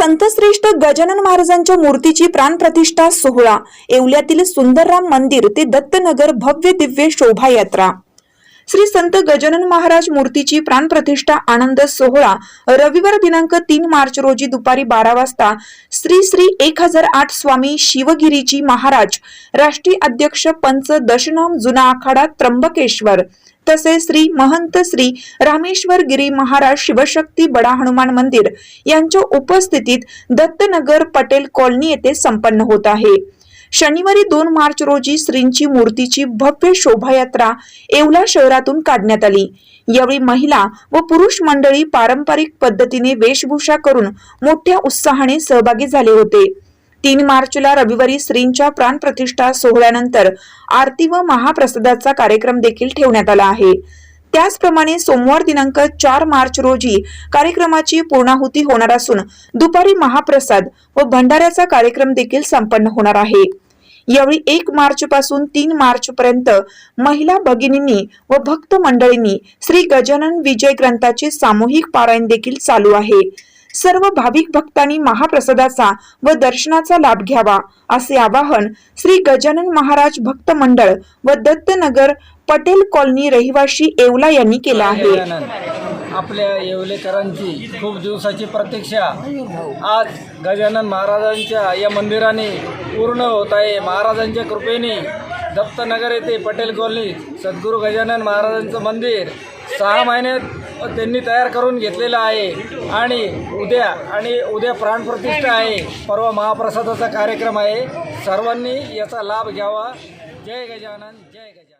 संतश्रेष्ठ गजानन महाराजांच्या मूर्तीची प्राणप्रतिष्ठा सोहळा. येवल्यातील सुंदरराम मंदिर ते दत्तनगर भव्य दिव्य शोभायात्रा. श्री संत गजानन महाराज मूर्तीची प्राणप्रतिष्ठा आनंद सोहळा रविवार दिनांक तीन मार्च रोजी दुपारी बारा वाजता श्री श्री एक हजार आठ स्वामी शिवगिरीजी महाराज राष्ट्रीय अध्यक्ष पंच दशनाम जुना आखाडा त्र्यंबकेश्वर तसेच श्री महंत श्री रामेश्वर गिरी महाराज शिवशक्ती बडा हनुमान मंदिर यांच्या उपस्थितीत दत्तनगर पटेल कॉलनी येथे संपन्न होत आहे. शनिवारी दोन मार्च रोजी श्रींची मूर्तीची भव्य शोभायात्रा येवला शहरातून काढण्यात आली. यावेळी महिला व पुरुष मंडळी पारंपरिक पद्धतीने वेशभूषा करून मोठ्या उत्साहाने सहभागी झाले होते. तीन मार्चला रविवारी श्रींच्या प्राणप्रतिष्ठा सोहळ्यानंतर आरती व महाप्रसादाचा कार्यक्रम देखील ठेवण्यात आला आहे. त्याचप्रमाणे सोमवार दिनांक चार मार्च रोजी कार्यक्रमाची पूर्णाहुती होणार असून दुपारी महाप्रसाद व भंडाऱ्याचा कार्यक्रम देखील संपन्न होणार आहे. यावेळी एक मार्च पासून तीन मार्च पर्यंत महिला भगिनींनी व भक्त मंडळींनी श्री गजानन विजय ग्रंथाचे सामूहिक पारायण देखील चालू आहे. सर्व भाविक भक्तांनी महाप्रसादाचा व दर्शनाचा लाभ घ्यावा असे आवाहन श्री गजानन महाराज भक्त मंडळ व दत्तनगर पटेल कॉलनी रहिवाशी येवला यांनी केला आहे. आपल्या येवलेकरांची खूप दिवसाची प्रतीक्षा. आज गजानन महाराजांच्या या मंदिराने पूर्ण होत आहे. महाराजांच्या कृपेने दत्तनगर येथे पटेल कॉलनी सद्गुरू गजानन महाराजांचं मंदिर सहा महिन्यात त्यांनी तयार करून घेतलेलं आहे. आणि उद्या आणि उद्या प्राणप्रतिष्ठा आहे. परवा महाप्रसादाचा कार्यक्रम आहे. सर्वांनी याचा लाभ घ्यावा. जय गजानन जय गजानन.